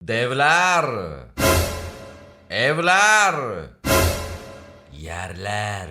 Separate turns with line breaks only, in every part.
Devler. Evler. Yerler.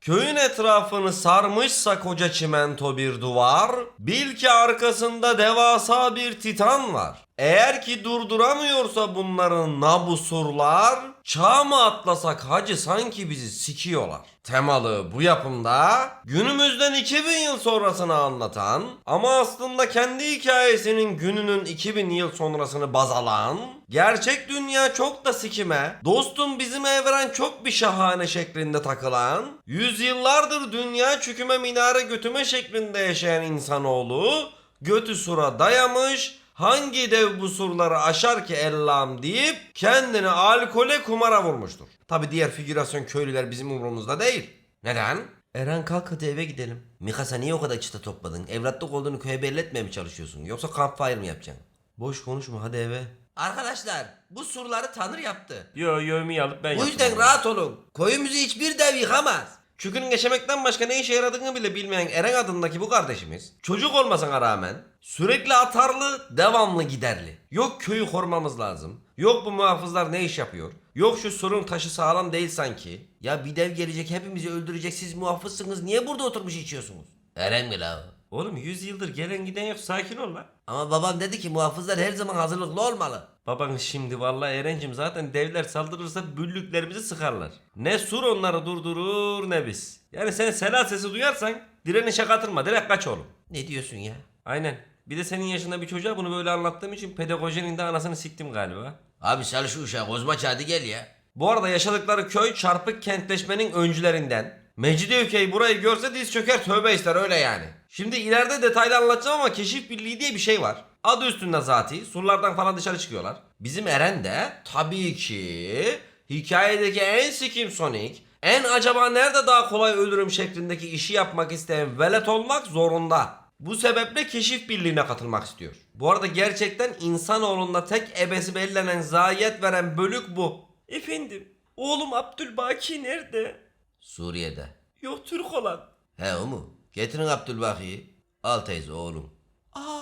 Köyün etrafını sarmışsa koca çimento bir duvar, bil ki arkasında devasa bir titan var. Eğer ki durduramıyorsa bunların nabusurlar, çağ mı atlasak hacı sanki bizi sikiyorlar. Temalı bu yapımda günümüzden 2000 yıl sonrasını anlatan ama aslında kendi hikayesinin gününün 2000 yıl sonrasını baz alan, gerçek dünya çok da sikime, dostum bizim evren çok bir şahane şeklinde takılan, yüzyıllardır dünya çüküme minare götüme şeklinde yaşayan insanoğlu, götü sura dayamış, hangi dev bu surları aşar ki ellam deyip kendini alkole kumara vurmuştur. Tabi diğer figürasyon köylüler bizim umurumuzda değil. Neden? Eren kalk hadi eve gidelim. Mikasa niye o kadar çıta topladın? Evlatlık olduğunu köye belli etmeye mi çalışıyorsun? Yoksa campfire mı yapacaksın? Boş konuşma hadi eve. Arkadaşlar bu surları Tanrı yaptı.
Yo yövmeyi alıp ben
Bu
yaptım
yüzden
onu.
rahat olun. Koyumuzu hiçbir dev yıkamaz. Çükünün geçemekten başka ne işe yaradığını bile bilmeyen Eren adındaki bu kardeşimiz çocuk olmasına rağmen sürekli atarlı, devamlı giderli. Yok köyü korumamız lazım. Yok bu muhafızlar ne iş yapıyor. Yok şu surun taşı sağlam değil sanki. Ya bir dev gelecek hepimizi öldürecek siz muhafızsınız niye burada oturmuş içiyorsunuz? Eren mi la?
Oğlum 100 yıldır gelen giden yok sakin ol lan.
Ama babam dedi ki muhafızlar her zaman hazırlıklı olmalı.
Baban şimdi vallahi Erencim zaten devler saldırırsa büllüklerimizi sıkarlar. Ne sur onları durdurur ne biz. Yani sen sela sesi duyarsan direnişe katılma direkt kaç oğlum.
Ne diyorsun ya?
Aynen. Bir de senin yaşında bir çocuğa bunu böyle anlattığım için pedagojinin de anasını siktim galiba.
Abi sal şu uşağı kozma hadi gel ya.
Bu arada yaşadıkları köy çarpık kentleşmenin öncülerinden. Mecidiyeköy burayı görse diz çöker tövbe ister öyle yani. Şimdi ileride detaylı anlatacağım ama keşif birliği diye bir şey var. Adı üstünde zati. Surlardan falan dışarı çıkıyorlar. Bizim Eren de tabii ki hikayedeki en sikim Sonic, en acaba nerede daha kolay ölürüm şeklindeki işi yapmak isteyen velet olmak zorunda. Bu sebeple keşif birliğine katılmak istiyor. Bu arada gerçekten insanoğlunda tek ebesi belirlenen zayiat veren bölük bu. Efendim, oğlum Abdülbaki nerede?
Suriye'de.
Yok Türk olan.
He o mu? Getirin Abdülbaki'yi. Al teyze oğlum.
Aa,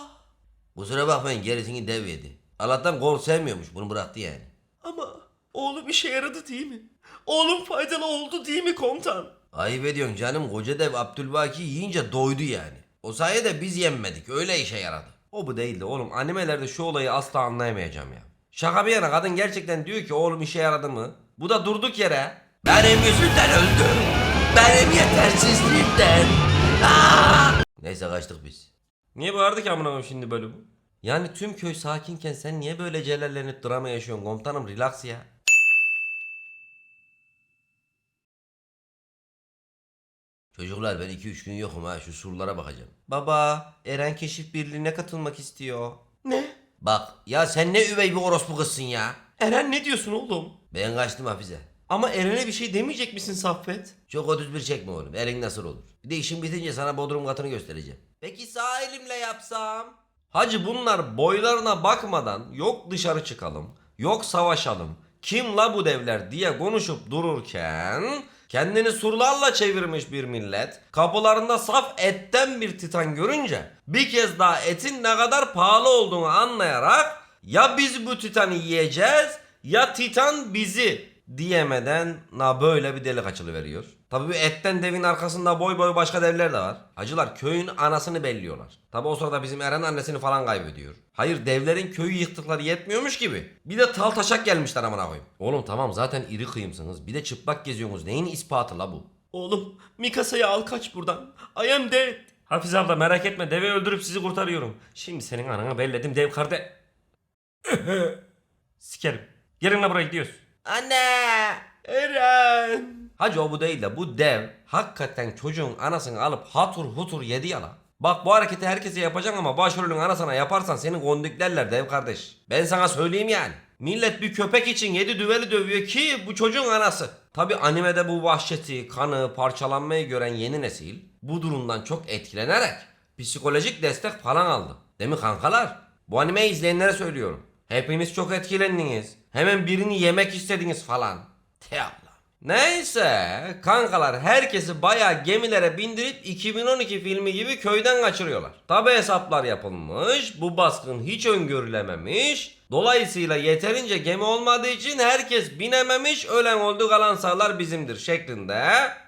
Kusura bakmayın gerisini dev yedi. Allah'tan gol sevmiyormuş bunu bıraktı yani.
ama oğlum işe yaradı değil mi? Oğlum faydalı oldu değil mi komutan?
Ayıp ediyorsun canım koca dev Abdülbaki yiyince doydu yani. O sayede biz yenmedik öyle işe yaradı.
O bu değildi oğlum. Animelerde şu olayı asla anlayamayacağım ya. Şaka bir yana kadın gerçekten diyor ki oğlum işe yaradı mı? Bu da durduk yere.
Benim yüzümden öldü. Benim yetersizliğimden. Aa! Neyse kaçtık biz.
Niye bağırdı ki amına koyayım şimdi böyle bu?
Yani tüm köy sakinken sen niye böyle celallenip drama yaşıyorsun komutanım relax ya. Çocuklar ben 2-3 gün yokum ha şu surlara bakacağım.
Baba, Eren Keşif Birliği'ne katılmak istiyor. Ne?
Bak ya sen ne üvey bir orospu kızsın ya.
Eren ne diyorsun oğlum?
Ben kaçtım Hafize.
Ama Eren'e bir şey demeyecek misin Saffet?
Çok 31 çekme oğlum. Elin nasıl olur? Bir de işin bitince sana bodrum katını göstereceğim. Peki sağ elimle yapsam?
Hacı bunlar boylarına bakmadan yok dışarı çıkalım, yok savaşalım, kim la bu devler diye konuşup dururken kendini surlarla çevirmiş bir millet kapılarında saf etten bir titan görünce bir kez daha etin ne kadar pahalı olduğunu anlayarak ya biz bu titanı yiyeceğiz ya titan bizi diyemeden na böyle bir delik açılıveriyor. Tabii bu etten devin arkasında boy boy başka devler de var. Hacılar köyün anasını belliyorlar. Tabii o sırada bizim Eren annesini falan kaybediyor. Hayır devlerin köyü yıktıkları yetmiyormuş gibi. Bir de tal taşak gelmişler amına koyayım. Oğlum tamam zaten iri kıyımsınız. Bir de çıplak geziyorsunuz. Neyin ispatı la bu? Oğlum Mikasa'yı al kaç buradan. I am dead. Hafize abla merak etme deve öldürüp sizi kurtarıyorum. Şimdi senin anana belledim dev karde... Sikerim. Gelin la buraya gidiyoruz.
Anne!
Eren.
Hacı o bu değil de bu dev hakikaten çocuğun anasını alıp hatur hutur yedi ya la. Bak bu hareketi herkese yapacaksın ama başrolün anasına yaparsan seni gondiklerler dev kardeş. Ben sana söyleyeyim yani. Millet bir köpek için yedi düveli dövüyor ki bu çocuğun anası. Tabi animede bu vahşeti, kanı, parçalanmayı gören yeni nesil bu durumdan çok etkilenerek psikolojik destek falan aldı. Değil mi kankalar? Bu animeyi izleyenlere söylüyorum. Hepiniz çok etkilendiniz. Hemen birini yemek istediniz falan. Te Allah. Neyse kankalar herkesi bayağı gemilere bindirip 2012 filmi gibi köyden kaçırıyorlar. Tabi hesaplar yapılmış, bu baskın hiç öngörülememiş. Dolayısıyla yeterince gemi olmadığı için herkes binememiş, ölen oldu kalan sağlar bizimdir şeklinde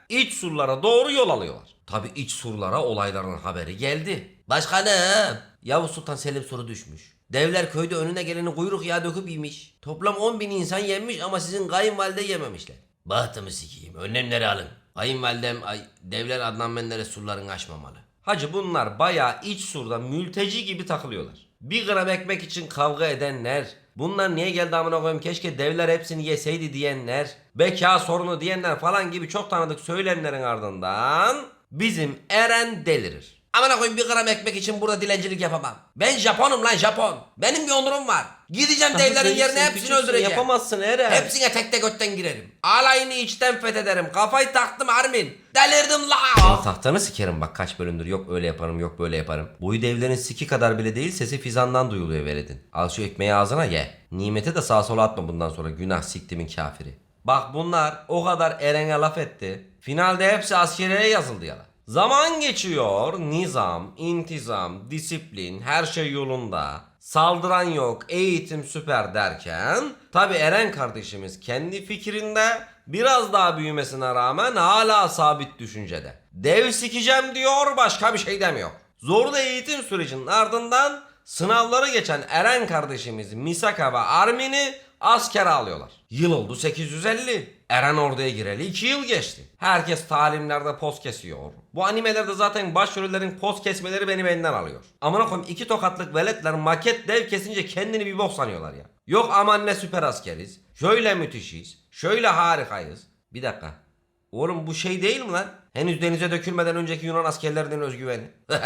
iç surlara doğru yol alıyorlar. Tabi iç surlara olayların haberi geldi. Başkanım, Yavuz Sultan Selim soru düşmüş. Devler köyde önüne geleni kuyruk yağı döküp yemiş. Toplam 10 bin insan yenmiş ama sizin kayınvalide yememişler. Bahtımı sikeyim. Önlemleri alın. Kayınvalidem ay, devler Adnan Menderes surlarını aşmamalı. Hacı bunlar bayağı iç surda mülteci gibi takılıyorlar. Bir gram ekmek için kavga edenler, bunlar niye geldi amına koyayım keşke devler hepsini yeseydi diyenler, beka sorunu diyenler falan gibi çok tanıdık söylemlerin ardından bizim Eren delirir. Amına koyayım bir gram ekmek için burada dilencilik yapamam. Ben Japonum lan Japon. Benim bir onurum var. Gideceğim devlerin yerine hepsini öldüreceğim.
Yapamazsın Eren.
Hepsine tek tek götten girerim. Alayını içten fethederim. Kafayı taktım Armin. Delirdim la. Tahtanı sikerim bak kaç bölümdür yok öyle yaparım yok böyle yaparım. Boyu devlerin siki kadar bile değil sesi fizandan duyuluyor veredin. Al şu ekmeği ağzına ye. Nimete de sağa sola atma bundan sonra günah siktimin kafiri. Bak bunlar o kadar Eren'e laf etti. Finalde hepsi askeriyeye yazıldı yalan. Zaman geçiyor, nizam, intizam, disiplin, her şey yolunda. Saldıran yok, eğitim süper derken tabi Eren kardeşimiz kendi fikrinde biraz daha büyümesine rağmen hala sabit düşüncede. Dev sikeceğim diyor başka bir şey demiyor. Zorlu eğitim sürecinin ardından sınavları geçen Eren kardeşimiz Misaka ve Armin'i askere alıyorlar. Yıl oldu 850. Eren orduya gireli 2 yıl geçti. Herkes talimlerde poz kesiyor. Bu animelerde zaten başrollerin poz kesmeleri beni benden alıyor. Amına koyayım iki tokatlık veletler maket dev kesince kendini bir bok sanıyorlar ya. Yok aman ne süper askeriz. Şöyle müthişiz. Şöyle harikayız. Bir dakika. Oğlum bu şey değil mi lan? Henüz denize dökülmeden önceki Yunan askerlerinin özgüveni.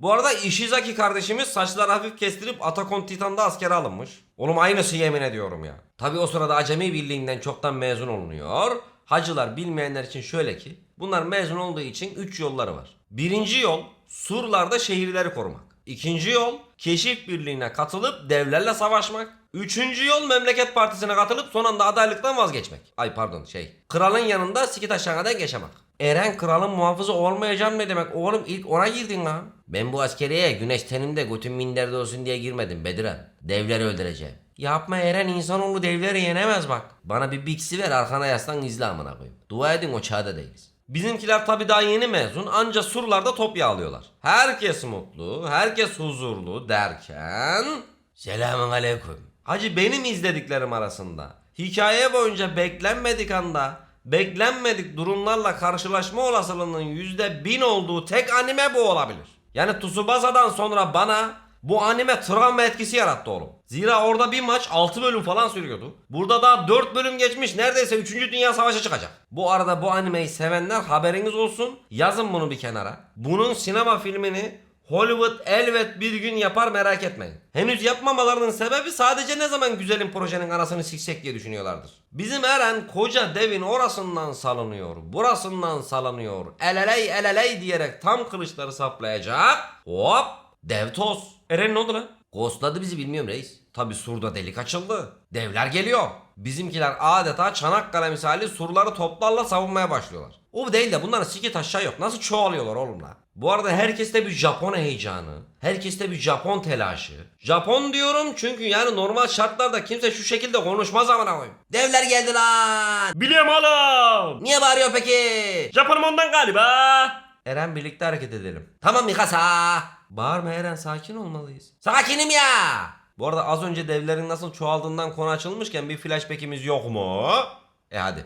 Bu arada Ishizaki kardeşimiz saçları hafif kestirip Atakon Titan'da askere alınmış. Oğlum aynısı yemin ediyorum ya. Tabi o sırada Acemi Birliği'nden çoktan mezun olunuyor. Hacılar bilmeyenler için şöyle ki bunlar mezun olduğu için 3 yolları var. Birinci yol surlarda şehirleri korumak. İkinci yol keşif birliğine katılıp devlerle savaşmak. Üçüncü yol memleket partisine katılıp son anda adaylıktan vazgeçmek. Ay pardon şey. Kralın yanında sikit aşağıdan yaşamak. Eren kralın muhafızı olmayacağım ne demek? Oğlum ilk ona girdin lan. Ben bu askeriyeye güneş tenimde götüm minderde olsun diye girmedim Bediren. Devleri öldüreceğim. Yapma Eren insanoğlu devleri yenemez bak. Bana bir biksi ver arkana yaslan izle amına koyayım. Dua edin o çağda değiliz. Bizimkiler tabi daha yeni mezun anca surlarda top yağlıyorlar. Herkes mutlu, herkes huzurlu derken... Selamun aleyküm. Hacı benim izlediklerim arasında hikaye boyunca beklenmedik anda beklenmedik durumlarla karşılaşma olasılığının yüzde bin olduğu tek anime bu olabilir. Yani Tsubasa'dan sonra bana bu anime travma etkisi yarattı oğlum. Zira orada bir maç 6 bölüm falan sürüyordu. Burada daha 4 bölüm geçmiş neredeyse 3. Dünya Savaşı çıkacak. Bu arada bu animeyi sevenler haberiniz olsun. Yazın bunu bir kenara. Bunun sinema filmini Hollywood elbet bir gün yapar merak etmeyin. Henüz yapmamalarının sebebi sadece ne zaman güzelim projenin anasını siksek diye düşünüyorlardır. Bizim Eren koca devin orasından salınıyor, burasından salınıyor, eleley eleley diyerek tam kılıçları saplayacak. Hop dev toz. Eren ne oldu lan? Ghostladı bizi bilmiyorum reis. Tabi surda delik açıldı. Devler geliyor. Bizimkiler adeta Çanakkale misali surları toplarla savunmaya başlıyorlar. O değil de bunların siki aşağı yok. Nasıl çoğalıyorlar oğlum la? Bu arada herkeste bir Japon heyecanı. Herkeste bir Japon telaşı. Japon diyorum çünkü yani normal şartlarda kimse şu şekilde konuşmaz amına koyayım. Devler geldi lan.
Biliyorum oğlum.
Niye bağırıyor peki?
Japonum ondan galiba.
Eren birlikte hareket edelim. Tamam Mikasa. Bağırma Eren sakin olmalıyız. Sakinim ya. Bu arada az önce devlerin nasıl çoğaldığından konu açılmışken bir flashback'imiz yok mu? E hadi.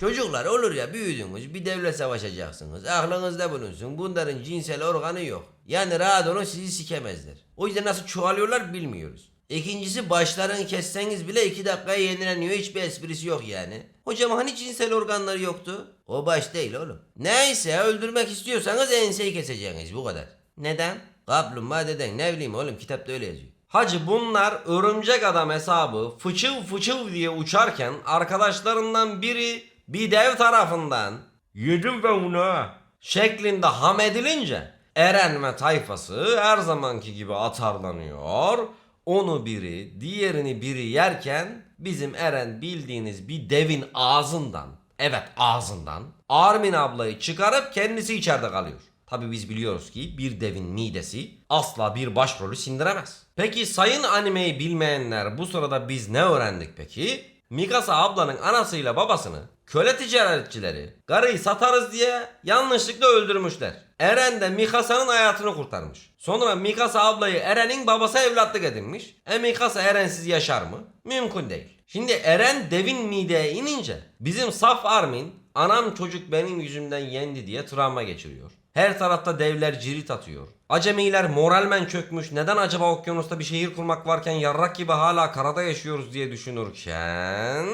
Çocuklar olur ya büyüdünüz bir devlet savaşacaksınız. Aklınızda bulunsun bunların cinsel organı yok. Yani rahat olun sizi sikemezler. O yüzden nasıl çoğalıyorlar bilmiyoruz. İkincisi başlarını kesseniz bile iki dakikaya yenileniyor hiçbir esprisi yok yani. Hocam hani cinsel organları yoktu? O baş değil oğlum. Neyse öldürmek istiyorsanız enseyi keseceksiniz bu kadar. Neden? Kaplumbağa deden ne bileyim oğlum kitapta öyle yazıyor. Hacı bunlar örümcek adam hesabı fıçıl fıçıl diye uçarken arkadaşlarından biri bir dev tarafından
Yedim ben bunu.
şeklinde ham edilince Eren ve tayfası her zamanki gibi atarlanıyor. Onu biri, diğerini biri yerken bizim Eren bildiğiniz bir devin ağzından Evet ağzından. Armin ablayı çıkarıp kendisi içeride kalıyor. Tabi biz biliyoruz ki bir devin midesi asla bir başrolü sindiremez. Peki sayın animeyi bilmeyenler bu sırada biz ne öğrendik peki? Mikasa ablanın anasıyla babasını köle ticaretçileri karıyı satarız diye yanlışlıkla öldürmüşler. Eren de Mikasa'nın hayatını kurtarmış. Sonra Mikasa ablayı Eren'in babası evlatlık edinmiş. E Mikasa Erensiz yaşar mı? Mümkün değil. Şimdi Eren devin mideye inince bizim saf Armin anam çocuk benim yüzümden yendi diye travma geçiriyor. Her tarafta devler cirit atıyor. Acemiler moralmen çökmüş. Neden acaba okyanusta bir şehir kurmak varken yarrak gibi hala karada yaşıyoruz diye düşünürken...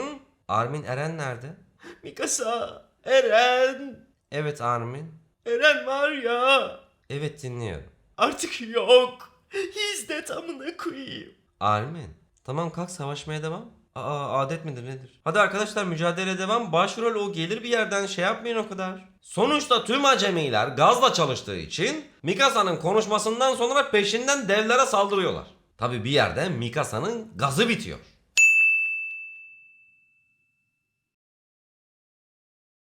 Armin Eren nerede?
Mikasa, Eren,
Evet Armin.
Eren var ya.
Evet dinliyorum.
Artık yok. Hizmet amına koyayım.
Armin. Tamam kalk savaşmaya devam. Aa adet midir nedir? Hadi arkadaşlar mücadele devam. Başrol o gelir bir yerden şey yapmayın o kadar. Sonuçta tüm acemiler gazla çalıştığı için Mikasa'nın konuşmasından sonra peşinden devlere saldırıyorlar. Tabi bir yerde Mikasa'nın gazı bitiyor.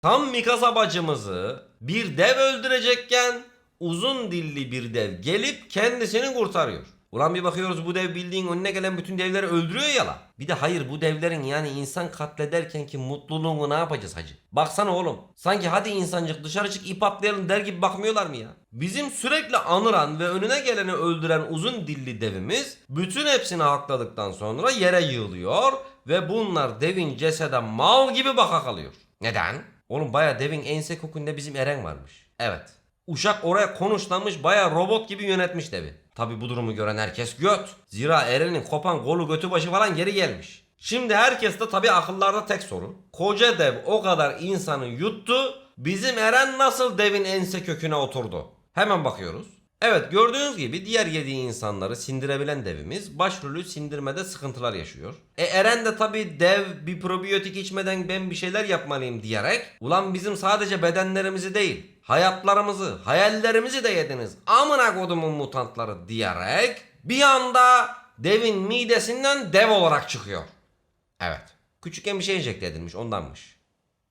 Tam Mikasa bacımızı bir dev öldürecekken uzun dilli bir dev gelip kendisini kurtarıyor. Ulan bir bakıyoruz bu dev bildiğin önüne gelen bütün devleri öldürüyor ya la. Bir de hayır bu devlerin yani insan katlederken ki mutluluğunu ne yapacağız hacı? Baksana oğlum. Sanki hadi insancık dışarı çık ip atlayalım der gibi bakmıyorlar mı ya? Bizim sürekli anıran ve önüne geleni öldüren uzun dilli devimiz bütün hepsini hakladıktan sonra yere yığılıyor ve bunlar devin cesede mal gibi baka kalıyor. Neden? Oğlum baya devin ense kokunda bizim Eren varmış. Evet. Uşak oraya konuşlanmış baya robot gibi yönetmiş devi. Tabi bu durumu gören herkes göt. Zira Eren'in kopan kolu götü başı falan geri gelmiş. Şimdi herkes de tabi akıllarda tek soru. Koca dev o kadar insanı yuttu. Bizim Eren nasıl devin ense köküne oturdu? Hemen bakıyoruz. Evet gördüğünüz gibi diğer yediği insanları sindirebilen devimiz başrolü sindirmede sıkıntılar yaşıyor. E Eren de tabi dev bir probiyotik içmeden ben bir şeyler yapmalıyım diyerek ulan bizim sadece bedenlerimizi değil hayatlarımızı hayallerimizi de yediniz amına kodumun mutantları diyerek bir anda devin midesinden dev olarak çıkıyor. Evet küçükken bir şey enjekte edilmiş ondanmış.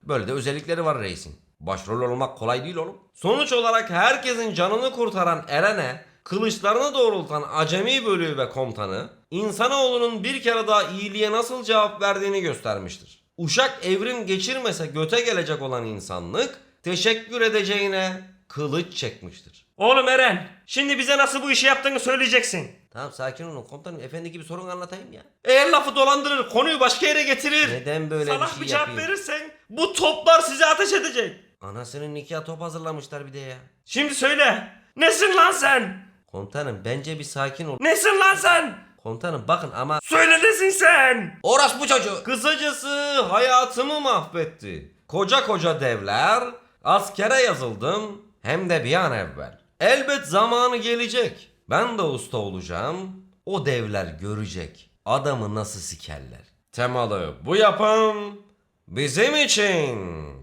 Böyle de özellikleri var reisin. Başrol olmak kolay değil oğlum. Sonuç olarak herkesin canını kurtaran Eren'e kılıçlarını doğrultan acemi bölüğü ve komutanı insanoğlunun bir kere daha iyiliğe nasıl cevap verdiğini göstermiştir. Uşak evrim geçirmese göte gelecek olan insanlık teşekkür edeceğine kılıç çekmiştir.
Oğlum Eren, şimdi bize nasıl bu işi yaptığını söyleyeceksin.
Tamam sakin olun komutanım efendi gibi sorun anlatayım ya.
Eğer lafı dolandırır, konuyu başka yere getirir.
Neden böyle
Salak
bir şey
bir cevap
yapayım?
verirsen bu toplar size ateş edecek.
Anasının nikah top hazırlamışlar bir de ya.
Şimdi söyle. Nesin lan sen?
Komutanım bence bir sakin ol.
Nesin lan sen?
Komutanım bakın ama
Söyle nesin sen?
Orası bu çocuğu. Kısacası hayatımı mahvetti. Koca koca devler, askere yazıldım hem de bir an evvel. Elbet zamanı gelecek. Ben de usta olacağım. O devler görecek adamı nasıl sikerler. Temalı bu yapım bizim için.